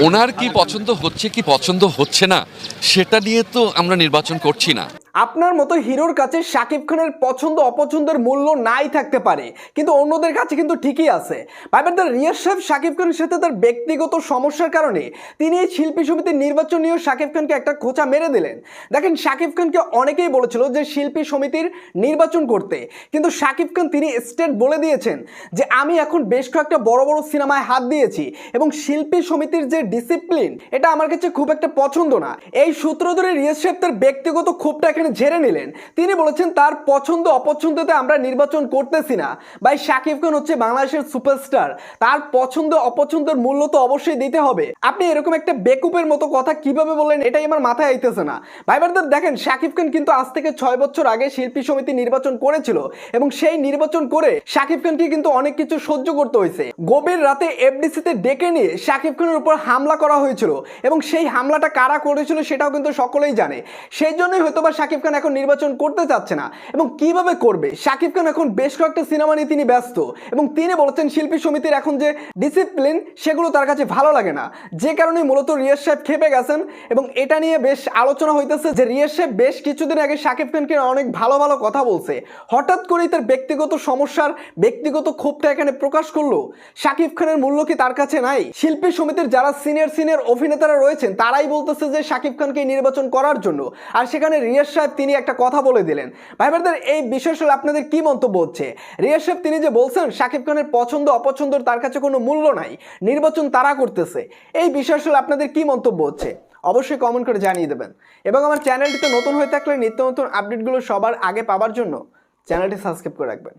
ওনার কি পছন্দ হচ্ছে কি পছন্দ হচ্ছে না, সেটা নিয়ে তো আমরা নির্বাচন করছি না। আপনার মতো হিরোর কাছে শাকিব খানের পছন্দ অপছন্দের মূল্য নাই থাকতে পারে, কিন্তু অন্যদের কাছে কিন্তু ঠিকই আছে। ভাইবার রিয়াজ সাহেব শাকিব খানের সাথে তার ব্যক্তিগত সমস্যার কারণে তিনি এই শিল্পী সমিতির নির্বাচন নিয়েও শাকিব খানকে একটা খোঁচা মেরে দিলেন। দেখেন, শাকিব খানকে অনেকেই বলেছিল যে শিল্পী সমিতির নির্বাচন করতে, কিন্তু শাকিব খান তিনি স্টেট বলে দিয়েছেন যে, আমি এখন বেশ কয়েকটা বড় বড় সিনেমায় হাত দিয়েছি এবং শিল্পী সমিতির যে ডিসিপ্লিন এটা আমার কাছে খুব একটা পছন্দ না। এই সূত্র ধরে রিয়াজ সাহেব তার ব্যক্তিগত ক্ষোভটা এখানে ঝেড়ে নিলেন। তিনি বলেছেন, তার পছন্দ অপছন্দতে আমরা নির্বাচন করতেছি না। ভাই, শাকিব খান হচ্ছে বাংলাদেশের সুপারস্টার। তার পছন্দ অপছন্দের মূল্য তো অবশ্যই দিতে হবে। আপনি এরকম একটা বেকুপের মতো কথা কীভাবে বললেন, এটাই আমার মাথায় আইতেছে না। ভাইবারদের দেখেন, শাকিব খান কিন্তু আজ থেকে ছয় বছর আগে শিল্পী সমিতি নির্বাচন করেছিল এবং সেই নির্বাচন করে শাকিব খানকে কিন্তু অনেক কিছু সহ্য করতে হয়েছে। গভীর রাতে এফডিসিতে ডেকে নিয়ে শাকিব খানের উপর হামলা করা হয়েছিল এবং সেই হামলাটা কারা করেছিল সেটাও কিন্তু সকলেই জানে। সেই জন্যই হয়তো বা শাকিব খান এখন নির্বাচন করতে চাচ্ছে না। এবং কীভাবে করবে? শাকিব খান এখন বেশ কয়েকটা সিনেমা নিয়ে তিনি ব্যস্ত। এবং তিনি বলেছেন শিল্পী সমিতির এখন যে ডিসিপ্লিন সেগুলো তার কাছে ভালো লাগে না। যে কারণে মূলত রিয়াজ সাহেব খেপে গেছেন। এবং এটা নিয়ে বেশ আলোচনা হইতেছে যে রিয়াজ সাহেব বেশ কিছুদিন আগে শাকিব খানকে অনেক ভালো ভালো কথা বলছে। হঠাৎ করেই তার ব্যক্তিগত সমস্যার ব্যক্তিগত ক্ষোভটা এখানে প্রকাশ করল। শাকিব খানের মূল্য কি তার কাছে নাই? শিল্পী সমিতির যারা সিনিয়র সিনিয়র অভিনেতারা রয়েছেন, তারাই বলতেছে যে শাকিব খানকে নির্বাচন করার জন্য। আর সেখানে রিয়াজ সাহেব তিনি একটা কথা বলে দিলেন। ভাই ব্রাদার এই বিষয় আসলে আপনাদের কি মন্তব্য হচ্ছে? রিয়া সাহেব তিনি যে বলছেন, শাকিব খানের পছন্দ, অপছন্দর তার কাছে কোনো মূল্য নাই, নির্বাচন তারা করতেছে, এই বিষয় আসলে আপনাদের কি মন্তব্য হচ্ছে? অবশ্যই কমেন্ট করে জানিয়ে দেবেন। এবং আমার চ্যানেলটিতে নতুন হয়ে থাকলে নিত্য নতুন আপডেটগুলো সবার আগে পাওয়ার জন্য চ্যানেলটি সাবস্ক্রাইব করে রাখবেন।